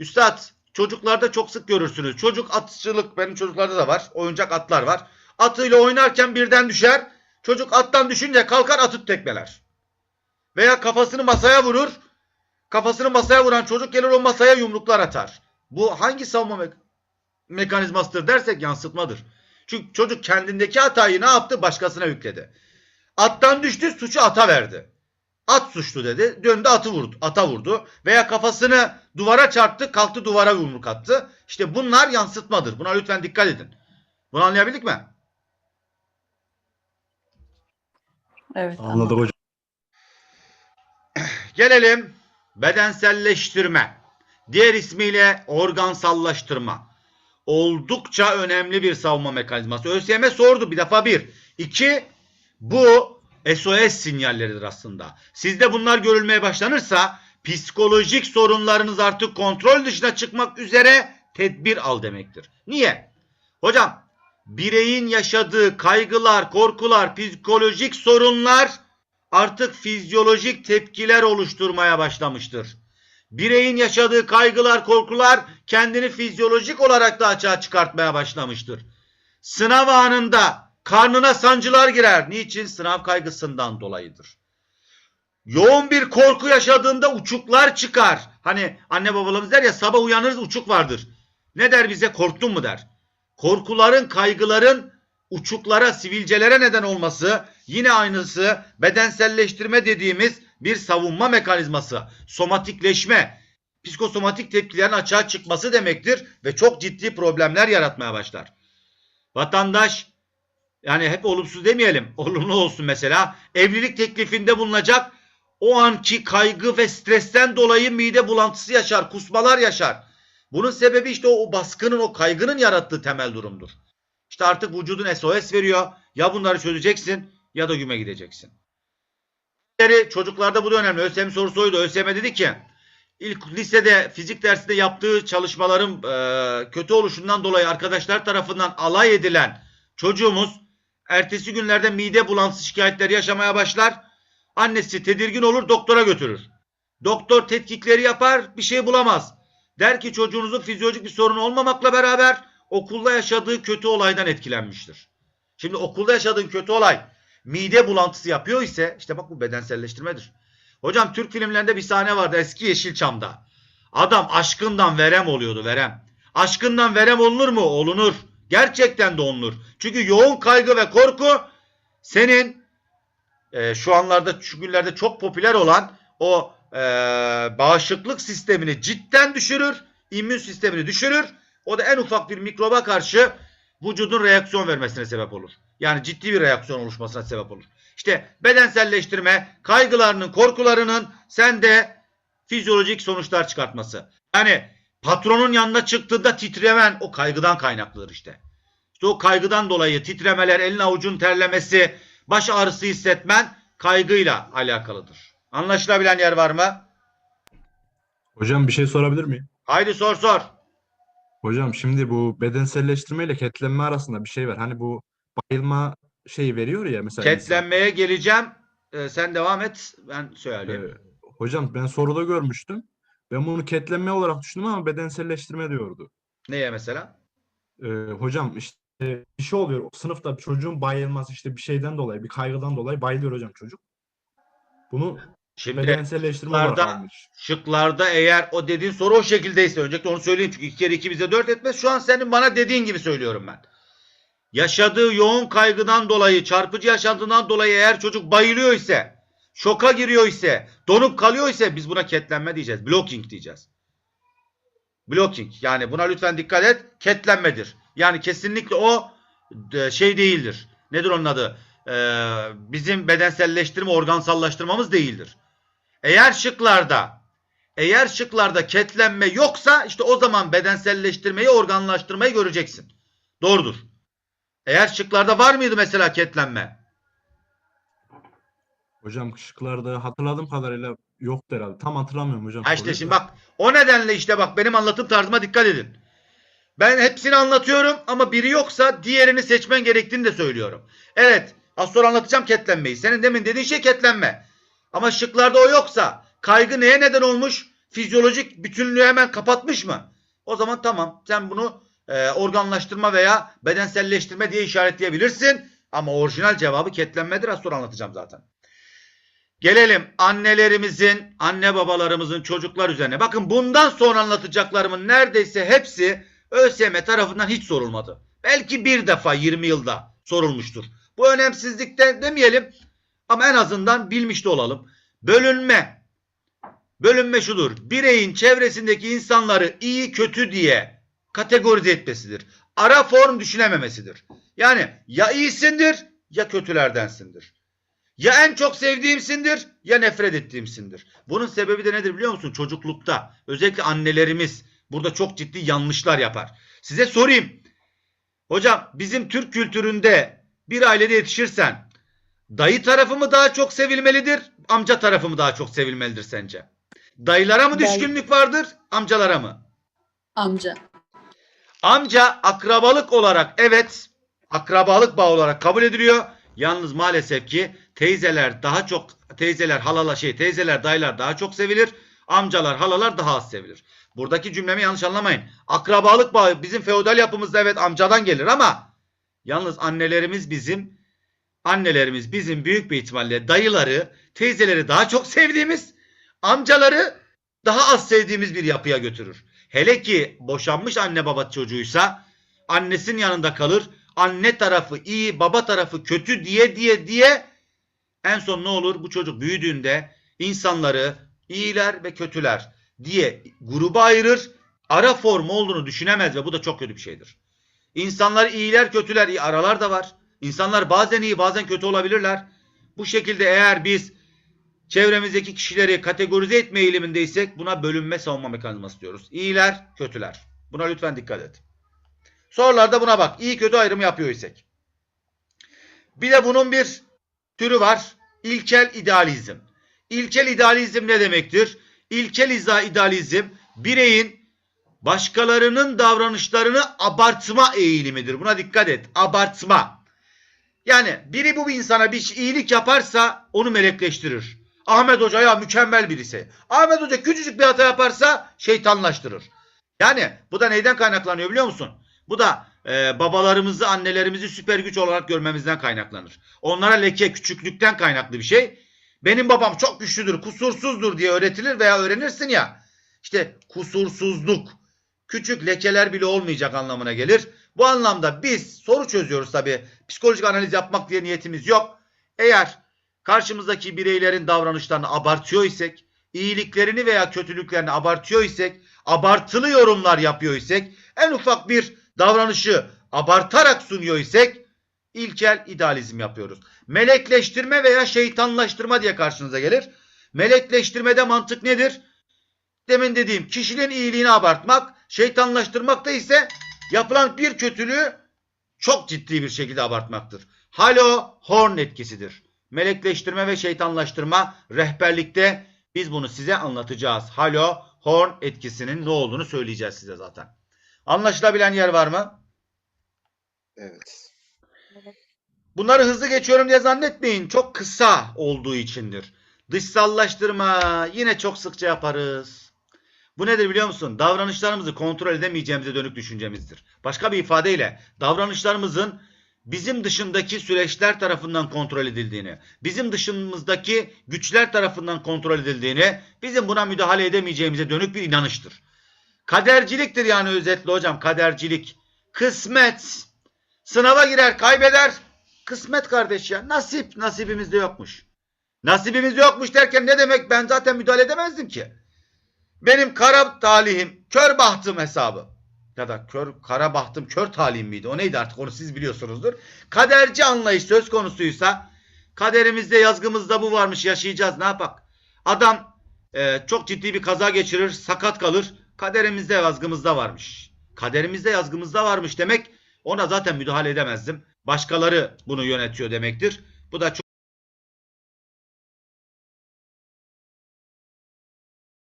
Üstad çocuklarda çok sık görürsünüz. Çocuk atçılık benim çocuklarda da var. Oyuncak atlar var. Atıyla oynarken birden düşer. Çocuk attan düşünce kalkar atı tekmeler. Veya kafasını masaya vurur. Kafasını masaya vuran çocuk gelir o masaya yumruklar atar. Bu hangi savunma me- mekanizmasıdır dersek yansıtmadır. Çünkü çocuk kendindeki hatayı ne yaptı? Başkasına yükledi. Attan düştü suçu ata verdi. At suçlu dedi. Döndü atı vurdu. Ata vurdu. Veya kafasını duvara çarptı. Kalktı duvara yumruk attı. İşte bunlar yansıtmadır. Buna lütfen dikkat edin. Bunu anlayabildik mi? Evet. Anladık hocam. Gelelim bedenselleştirme. Diğer ismiyle organsallaştırma. Oldukça önemli bir savunma mekanizması. ÖSYM sordu bir defa bir. İki, bu SOS sinyalleridir aslında. Sizde bunlar görülmeye başlanırsa psikolojik sorunlarınız artık kontrol dışına çıkmak üzere tedbir al demektir. Niye? Hocam bireyin yaşadığı kaygılar, korkular, psikolojik sorunlar artık fizyolojik tepkiler oluşturmaya başlamıştır. Bireyin yaşadığı kaygılar, korkular kendini fizyolojik olarak da açığa çıkartmaya başlamıştır. Sınav anında karnına sancılar girer. Niçin? Sınav kaygısından dolayıdır. Yoğun bir korku yaşadığında uçuklar çıkar. Hani anne babalarımız der ya sabah uyanırız uçuk vardır. Ne der bize korktun mu der. Korkuların, kaygıların uçuklara, sivilcelere neden olması yine aynısı bedenselleştirme dediğimiz bir savunma mekanizması. Somatikleşme, psikosomatik tepkilerin açığa çıkması demektir ve çok ciddi problemler yaratmaya başlar. Vatandaş yani hep olumsuz demeyelim, olumlu olsun mesela. Evlilik teklifinde bulunacak o anki kaygı ve stresten dolayı mide bulantısı yaşar, kusmalar yaşar. Bunun sebebi işte o, baskının, o kaygının yarattığı temel durumdur. İşte artık vücudun SOS veriyor. Ya bunları çözeceksin ya da güme gideceksin. Çocuklarda bu da önemli. ÖSYM sorusu oydu. ÖSYM dedi ki ilk lisede fizik dersinde yaptığı çalışmaların e, kötü oluşundan dolayı arkadaşlar tarafından alay edilen çocuğumuz ertesi günlerde mide bulantısı şikayetleri yaşamaya başlar. Annesi tedirgin olur doktora götürür. Doktor tetkikleri yapar bir şey bulamaz. Der ki çocuğunuzun fizyolojik bir sorunu olmamakla beraber okulda yaşadığı kötü olaydan etkilenmiştir. Şimdi okulda yaşadığın kötü olay mide bulantısı yapıyor ise işte bak bu bedenselleştirmedir. Hocam Türk filmlerinde bir sahne vardı eski Yeşilçam'da. Adam aşkından verem oluyordu verem. Aşkından verem olunur mu? Olunur. Gerçekten de olunur. Çünkü yoğun kaygı ve korku senin e, şu anlarda şu günlerde çok popüler olan o e, bağışıklık sistemini cidden düşürür. immün sistemini düşürür. O da en ufak bir mikroba karşı vücudun reaksiyon vermesine sebep olur. Yani ciddi bir reaksiyon oluşmasına sebep olur. İşte bedenselleştirme, kaygılarının, korkularının sende fizyolojik sonuçlar çıkartması. Yani patronun yanına çıktığında titremen o kaygıdan kaynaklıdır işte. İşte o kaygıdan dolayı titremeler, elin avucun terlemesi, baş ağrısı hissetmen kaygıyla alakalıdır. Anlaşılabilen yer var mı? Hocam bir şey sorabilir miyim? Haydi sor sor. Hocam şimdi bu bedenselleştirme ile ketlenme arasında bir şey var. Hani bu bayılma şeyi veriyor ya mesela insan. Ketlenmeye geleceğim. Ee, sen devam et. Ben Ee, söyleyeyim. hocam ben soruda görmüştüm. Ben bunu ketlenme olarak düşündüm ama bedenselleştirme diyordu. Neye mesela? Ee, hocam işte bir şey oluyor. Sınıfta bir çocuğun bayılması işte bir şeyden dolayı, bir kaygıdan dolayı bayılıyor hocam çocuk. Bunu Şimdi bedenselleştirme olarak şıklarda- almış. şıklarda eğer o dediğin soru o şekildeyse öncelikle onu söyleyeyim çünkü 2 kere 2 bize 4 etmez. Şu an senin bana dediğin gibi söylüyorum ben. Yaşadığı yoğun kaygıdan dolayı, çarpıcı yaşantından dolayı eğer çocuk bayılıyor ise, şoka giriyor ise, donup kalıyor ise biz buna ketlenme diyeceğiz. Blocking diyeceğiz. Blocking. Yani buna lütfen dikkat et. Ketlenmedir. Yani kesinlikle o e, şey değildir. Nedir onun adı? Ee, bizim bedenselleştirme, organsallaştırmamız değildir. Eğer şıklarda eğer şıklarda ketlenme yoksa işte o zaman bedenselleştirmeyi, organlaştırmayı göreceksin. Doğrudur. Eğer şıklarda var mıydı mesela ketlenme? Hocam şıklarda hatırladığım kadarıyla yoktu herhalde. Tam hatırlamıyorum hocam. Ha işte şimdi bak o nedenle işte bak benim anlatım tarzıma dikkat edin. Ben hepsini anlatıyorum ama biri yoksa diğerini seçmen gerektiğini de söylüyorum. Evet az sonra anlatacağım ketlenmeyi. Senin demin dediğin şey ketlenme. Ama şıklarda o yoksa kaygı neye neden olmuş? fizyolojik bütünlüğü hemen kapatmış mı? O zaman tamam sen bunu e, organlaştırma veya bedenselleştirme diye işaretleyebilirsin. Ama orijinal cevabı ketlenmedir. Az sonra anlatacağım zaten. Gelelim annelerimizin, anne babalarımızın çocuklar üzerine. Bakın bundan sonra anlatacaklarımın neredeyse hepsi ÖSYM tarafından hiç sorulmadı. Belki bir defa 20 yılda sorulmuştur. Bu önemsizlikten demeyelim ama en azından bilmiş de olalım. Bölünme. Bölünme şudur. Bireyin çevresindeki insanları iyi kötü diye kategorize etmesidir. Ara form düşünememesidir. Yani ya iyisindir ya kötülerdensindir. Ya en çok sevdiğimsindir ya nefret ettiğimsindir. Bunun sebebi de nedir biliyor musun? Çocuklukta özellikle annelerimiz burada çok ciddi yanlışlar yapar. Size sorayım. Hocam bizim Türk kültüründe bir ailede yetişirsen dayı tarafı mı daha çok sevilmelidir, amca tarafı mı daha çok sevilmelidir sence? Dayılara mı düşkünlük vardır, amcalara mı? Amca. Amca akrabalık olarak evet akrabalık bağı olarak kabul ediliyor. Yalnız maalesef ki teyzeler daha çok teyzeler halala şey teyzeler dayılar daha çok sevilir. Amcalar halalar daha az sevilir. Buradaki cümlemi yanlış anlamayın. Akrabalık bağı bizim feodal yapımızda evet amcadan gelir ama yalnız annelerimiz bizim annelerimiz bizim büyük bir ihtimalle dayıları teyzeleri daha çok sevdiğimiz amcaları daha az sevdiğimiz bir yapıya götürür. Hele ki boşanmış anne baba çocuğuysa annesinin yanında kalır. Anne tarafı iyi, baba tarafı kötü diye diye diye en son ne olur? Bu çocuk büyüdüğünde insanları iyiler ve kötüler diye gruba ayırır. Ara form olduğunu düşünemez ve bu da çok kötü bir şeydir. İnsanlar iyiler, kötüler, iyi aralar da var. İnsanlar bazen iyi, bazen kötü olabilirler. Bu şekilde eğer biz çevremizdeki kişileri kategorize etme eğilimindeysek buna bölünme savunma mekanizması diyoruz. İyiler, kötüler. Buna lütfen dikkat et. Sorularda buna bak. İyi kötü ayrımı yapıyor isek. Bir de bunun bir türü var. İlkel idealizm. İlkel idealizm ne demektir? İlkel idealizm bireyin başkalarının davranışlarını abartma eğilimidir. Buna dikkat et. Abartma. Yani biri bu bir insana bir iyilik yaparsa onu melekleştirir. Ahmet Hoca ya mükemmel birisi. Ahmet Hoca küçücük bir hata yaparsa şeytanlaştırır. Yani bu da neyden kaynaklanıyor biliyor musun? Bu da e, babalarımızı, annelerimizi süper güç olarak görmemizden kaynaklanır. Onlara leke küçüklükten kaynaklı bir şey. Benim babam çok güçlüdür, kusursuzdur diye öğretilir veya öğrenirsin ya. İşte kusursuzluk, küçük lekeler bile olmayacak anlamına gelir. Bu anlamda biz soru çözüyoruz tabii. Psikolojik analiz yapmak diye niyetimiz yok. Eğer karşımızdaki bireylerin davranışlarını abartıyor isek, iyiliklerini veya kötülüklerini abartıyor isek, abartılı yorumlar yapıyor isek, en ufak bir davranışı abartarak sunuyor isek ilkel idealizm yapıyoruz. Melekleştirme veya şeytanlaştırma diye karşınıza gelir. Melekleştirmede mantık nedir? Demin dediğim kişinin iyiliğini abartmak, şeytanlaştırmak da ise yapılan bir kötülüğü çok ciddi bir şekilde abartmaktır. Halo horn etkisidir. Melekleştirme ve şeytanlaştırma rehberlikte biz bunu size anlatacağız. Halo horn etkisinin ne olduğunu söyleyeceğiz size zaten. Anlaşılabilen yer var mı? Evet. Bunları hızlı geçiyorum diye zannetmeyin. Çok kısa olduğu içindir. Dışsallaştırma yine çok sıkça yaparız. Bu nedir biliyor musun? Davranışlarımızı kontrol edemeyeceğimize dönük düşüncemizdir. Başka bir ifadeyle davranışlarımızın bizim dışındaki süreçler tarafından kontrol edildiğini, bizim dışımızdaki güçler tarafından kontrol edildiğini, bizim buna müdahale edemeyeceğimize dönük bir inanıştır. Kaderciliktir yani özetle hocam kadercilik. Kısmet. Sınava girer kaybeder. Kısmet kardeş ya. Nasip. Nasibimizde yokmuş. Nasibimizde yokmuş derken ne demek? Ben zaten müdahale edemezdim ki. Benim kara talihim, kör bahtım hesabı. Ya da kör, kara bahtım, kör talihim miydi? O neydi artık onu siz biliyorsunuzdur. Kaderci anlayış söz konusuysa kaderimizde yazgımızda bu varmış yaşayacağız ne yapak? Adam e, çok ciddi bir kaza geçirir, sakat kalır. Kaderimizde yazgımızda varmış. Kaderimizde yazgımızda varmış demek ona zaten müdahale edemezdim. Başkaları bunu yönetiyor demektir. Bu da çok